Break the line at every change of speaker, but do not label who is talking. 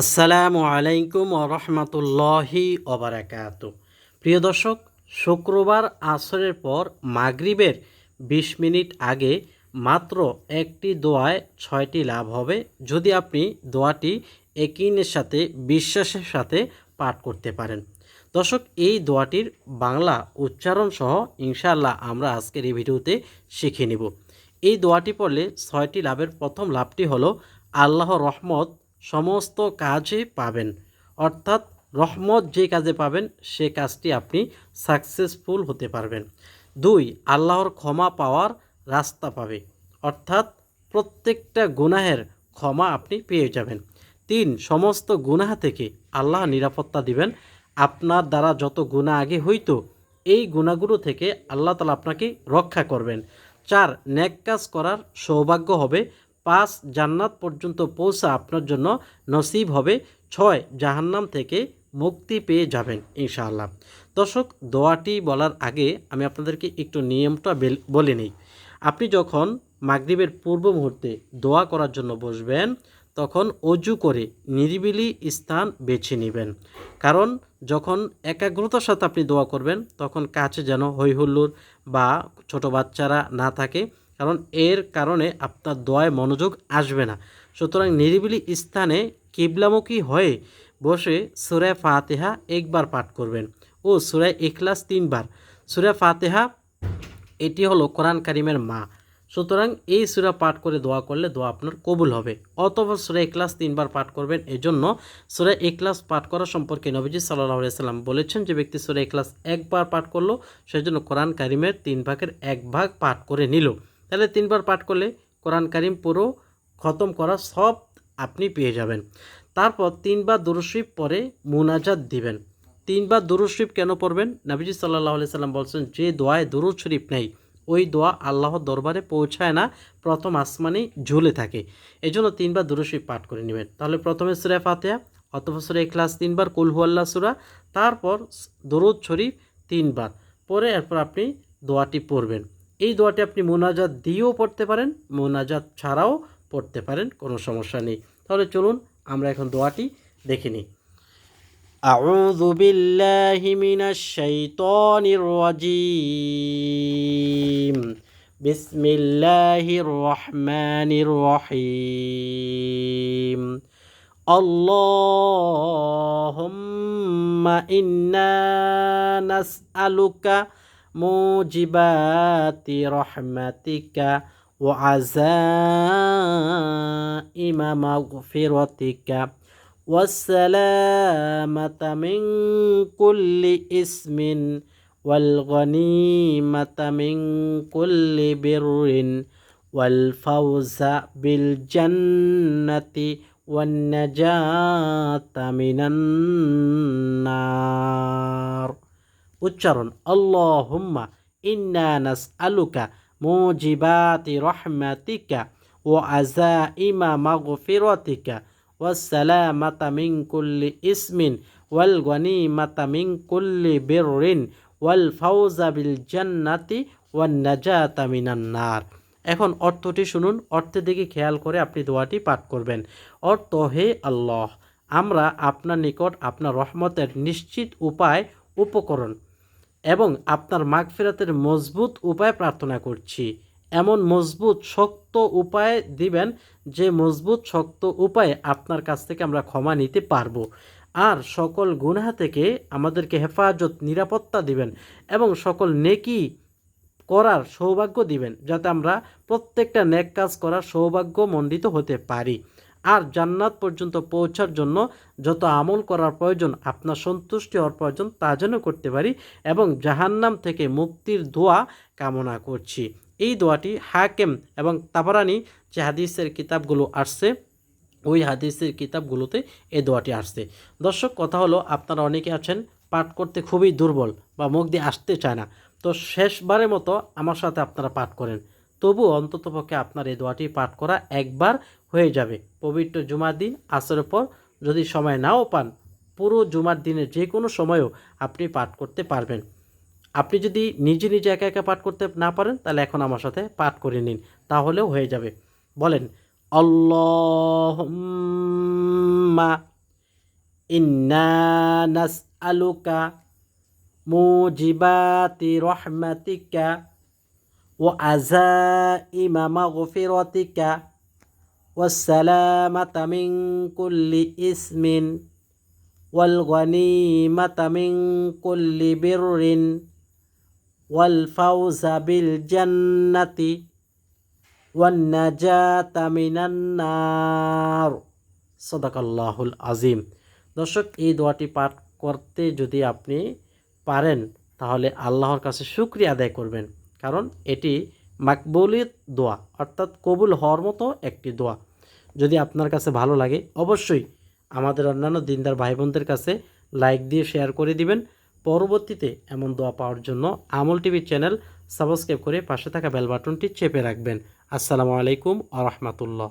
আসসালামু আলাইকুম রহমতুল্লাহি ওবরাকাত প্রিয় দর্শক, শুক্রবার আসরের পর মাগরিবের বিশ মিনিট আগে মাত্র একটি দোয়ায় ছয়টি লাভ হবে যদি আপনি দোয়াটি একিনের সাথে, বিশ্বাসের সাথে পাঠ করতে পারেন। দর্শক, এই দোয়াটির বাংলা উচ্চারণ সহ ইনশাআল্লাহ আমরা আজকের এই ভিডিওতে শিখে নিব। এই দোয়াটি পড়লে ছয়টি লাভের প্রথম লাভটি হলো আল্লাহ রহমত সমস্ত কাজই পাবেন। অর্থাৎ রহমত যে কাজে পাবেন, সে কাজটি আপনি সাকসেসফুল হতে পারবেন। দুই, আল্লাহর ক্ষমা পাওয়ার রাস্তা পাবে। অর্থাৎ প্রত্যেকটা গুনাহের ক্ষমা আপনি পেয়ে যাবেন। তিন, সমস্ত গুনাহ থেকে আল্লাহ নিরাপত্তা দিবেন। আপনার দ্বারা যত গুণা আগে হইতো, এই গুণাগুলো থেকে আল্লাহ তালা আপনাকে রক্ষা করবেন। চার, ন্যাক কাজ করার সৌভাগ্য হবে। পাঁচ জান্নাত পর্যন্ত পৌঁছা আপনার জন্য নসিব হবে। ছয়, জাহান্নাম থেকে মুক্তি পেয়ে যাবেন ইনশাআল্লাহ। দর্শক, দোয়াটি বলার আগে আমি আপনাদেরকে একটু নিয়মটা বলে নিই। আপনি যখন মাগরিবের পূর্ব মুহূর্তে দোয়া করার জন্য বসবেন, তখন অজু করে নিরিবিলি স্থান বেছে নেবেন। কারণ, যখন একাগ্রতার সাথে আপনি দোয়া করবেন, তখন কাছে যেন হৈহুল্লোর বা ছোট বাচ্চারা না থাকে কারণ এর কারণে আপনার দোয়ায় মনোযোগ আসবে না। সুতরাং নিরিবিলি স্থানে কিবলামুখী হয়ে বসে সুরে ফাতেহা একবার পাঠ করবেন ও সুরে ইখলাস তিনবার। সুরে ফাতেহা, এটি হলো কোরআন কারিমের মা। সুতরাং এই সুরা পাঠ করে দোয়া করলে দোয়া আপনার কবুল হবে। অথবা সুরা ইখলাস তিনবার পাঠ করবেন, এজন্য সুরা ইখলাস পাঠ করা সম্পর্কে নবীজি সাল্লাহ সাল্লাম বলেছেন যে ব্যক্তি সুরা ইখলাস একবার পাঠ করল সেজন্য কোরআন কারিমের তিন ভাগের এক ভাগ পাঠ করে নিল। তাহলে তিনবার পাঠ করলে কোরআন কারিম পুরো খতম করা সব আপনি পেয়ে যাবেন। তারপর তিনবার দুরুশরীফ পরে মুনাজাত দিবেন। তিনবার দুরুদ কেন পড়বেন? নাবিজি সাল্লাহ আলি সাল্লাম বলছেন, যে দোয়ায় দুরুদ শরীফ নেই, ওই দোয়া আল্লাহর দরবারে পৌঁছায় না, প্রথম আসমানেই ঝুলে থাকে। এই জন্য তিনবার দুরুদ পাঠ করে নেবেন। তাহলে প্রথমে সুরে ফাতেহা, অথবা সুরে ইখলাস তিনবার কুলহু আল্লাহ সুরা, তারপর দরুদ শরীফ তিনবার, পরে এরপর আপনি দোয়াটি পড়বেন। এই দোয়াটি আপনি মোনাজাত দিয়েও পড়তে পারেন মোনাজাত ছাড়াও পড়তে পারেন কোনো সমস্যা নেই তাহলে চলুন আমরা এখন দোয়াটি দেখে নিই أعوذ بالله من الشيطان الرجيم بسم الله الرحمن الرحيم اللهم إنا نسألك موجبات رحمتك وعزائم مغفرتك والسلامة من كل اسم والغنيمة من كل بر والفوز بالجنة والنجاة من النار উচ্চারণ আল্লাহুম্মা ইন্না নাসআলুকা মুজিবাতি রহমাতিকা ওয়া আজাইমা মাগফিরাতিকা والسلامة من كل اسم والغنيمة من كل بر والفوز بالجنة والنجاة من النار এখন অর্থটি শুনুন অর্থের দিকে খেয়াল করে আপনি দোয়াটি পাঠ করবেন অর্থ হে আল্লাহ আমরা আপনার নিকট আপনার রহমতের নিশ্চিত উপায় উপকরণ এবং আপনার মাগফিরাতের মজবুত উপায় প্রার্থনা করছি। এমন মজবুত, শক্ত উপায় দিবেন যে মজবুত, শক্ত উপায়ে আপনার কাছ থেকে আমরা ক্ষমা নিতে পারব। আর সকল গুনাহ থেকে আমাদেরকে হেফাজত, নিরাপত্তা দিবেন এবং সকল নেকি করার সৌভাগ্য দিবেন, যাতে আমরা প্রত্যেকটা নেক কাজ করার সৌভাগ্য মণ্ডিত হতে পারি। আর জান্নাত পর্যন্ত পৌঁছার জন্য যত আমল করার প্রয়োজন, আপনার সন্তুষ্টি হওয়ার প্রয়োজন, তা যেন করতে পারি এবং জাহান্নাম থেকে মুক্তির দোয়া কামনা করছি। এই দোয়াটি হাকেম এবং তাবারানি যে হাদিসের কিতাবগুলো আসছে, ওই হাদিসের কিতাবগুলোতে এই দোয়াটি আসছে। দর্শক, কথা হলো, আপনারা অনেকে আছেন, পাঠ করতে খুবই দুর্বল বা মুখ দিয়ে আসতে চায় না। তো শেষবারের মতো আমার সাথে আপনারা পাঠ করেন। তবু অন্ততপক্ষে আপনার এই দোয়াটি পাঠ করা একবার হয়ে যাবে। পবিত্র জুমার দিন, আসরের পর যদি সময় নাও পান, পুরো জুমার দিনে যে কোনো সময়ও আপনি পাঠ করতে পারবেন। আপনি যদি নিজে নিজে একা একা পাঠ করতে না পারেন, তাহলে এখন আমার সাথে পাঠ করে নিন, তাহলেও হয়ে যাবে। বলেন, আল্লাহুম্মা ইন্না নাসআলুকা মুজিবাতি রহমাতিকা ও আজাইমা মাগফিরাতিকা والسلامة من كل اسم والغنيمة من كل بر والفوز بالجنة والنجاة من النار صدق الله العظيم দর্শক এই দোয়াটি পাঠ করতে যদি আপনি পারেন তাহলে আল্লাহর কাছে শুক্রিয়া আদায় করবেন কারণ এটি মাকবুলির দোয়া, অর্থাৎ কবুল হওয়ার মতো একটি দোয়া। যদি আপনার কাছে ভালো লাগে, অবশ্যই আমাদের অন্যান্য দিনদার ভাই বোনদের কাছে লাইক দিয়ে শেয়ার করে দিবেন। পরবর্তীতে এমন দোয়া পাওয়ার জন্য আমল টিভি চ্যানেল সাবস্ক্রাইব করে পাশে থাকা বেল বাটনটি চেপে রাখবেন। আসসালামু আলাইকুম আ রহমতুল্লাহ।